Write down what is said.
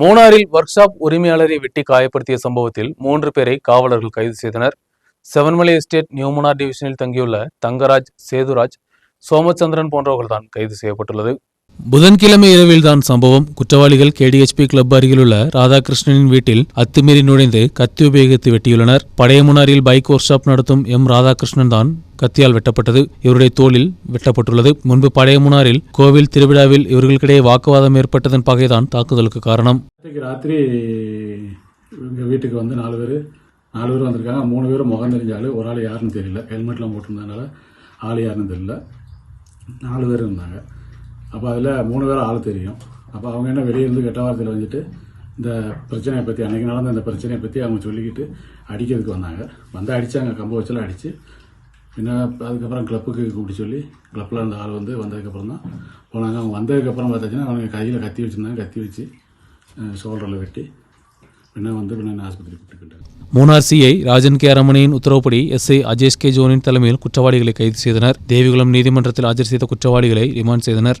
மூணாரில் work shop உரிமையாளரை வெட்டி காயப்படுத்திய சம்பவத்தில் மூன்று பேரை காவலர்கள் கைது செய்தனர். செவன்மலை எஸ்டேட் நியூமனார் டிவிஷனில் தங்கியுள்ள தங்கராஜ் சேதுராஜ் சோமச்சந்திரன் போன்றவர்கள்தான் கைது செய்யப்பட்டுள்ளது. புதன்கிழமை இரவில்தான் சம்பவம். குற்றவாளிகள் கேடிஎச்பி கிளப் அருகிலுள்ள ராதாகிருஷ்ணனின் வீட்டில் அத்துமீறி நுழைந்து கத்தி உபயோகித்து வெட்டியுள்ளனர். பழையமுனாரில் பைக் ஒர்க் ஷாப் நடத்தும் எம் ராதாகிருஷ்ணன் தான் கத்தியால் வெட்டப்பட்டது. இவருடைய தோளில் வெட்டப்பட்டுள்ளது. முன்பு பழைய படையமுனாரில் கோவில் திருவிழாவில் இவர்களுக்கிடையே வாக்குவாதம் ஏற்பட்டதன் பகைதான் தாக்குதலுக்கு காரணம். ராத்திரி எங்கள் வீட்டுக்கு வந்து நாலு பேர் நாலு பேர் வந்திருக்காங்க. மூணு பேரும் முகம் தெரிஞ்சாலு ஒரு ஆள் யாருன்னு தெரியல. ஹெல்மெட்லாம் போட்டிருந்ததுனால ஆள் யாருன்னு தெரியல. நாலு பேர் இருந்தாங்க. அப்போ அதில் மூணு பேரும் ஆள் தெரியும். அப்போ அவங்க என்ன வெளியே இருந்து கெட்ட வார்த்தையில் வந்துட்டு இந்த பிரச்சனையை பற்றி அன்றைக்கி நடந்த இந்த பிரச்சனையை பற்றி அவங்க சொல்லிக்கிட்டு அடிக்கிறதுக்கு வந்தாங்க. வந்து அடித்தாங்க கம்பு வச்செல்லாம் அடித்து பின்ன அதுக்கப்புறம் கிளப்புக்கு கூப்பிட்டு சொல்லி கிளப்பில் இருந்த ஆள் வந்து வந்ததுக்கப்புறம் தான் போனாங்க. அவங்க வந்ததுக்கப்புறம் பார்த்தாச்சுன்னா அவங்க கையில் கத்தி வச்சுருந்தாங்க கத்தி வச்சு ஷோல்டரில் வெட்டி பின்ன வந்து பின்ன என்ன ஆஸ்பத்திரி கூப்பிட்டுக்கிட்டாங்க மூணார் சிஐ ராஜன் கே அரமணியின் உத்தரவுப்படி எஸ்ஐ அஜேஷ் கே ஜோனின் தலைமையில் குற்றவாளிகளை கைது செய்தனர். தேவிகுளம் நீதிமன்றத்தில் ஆஜர் செய்த குற்றவாளிகளை ரிமாண்ட் செய்தனர்.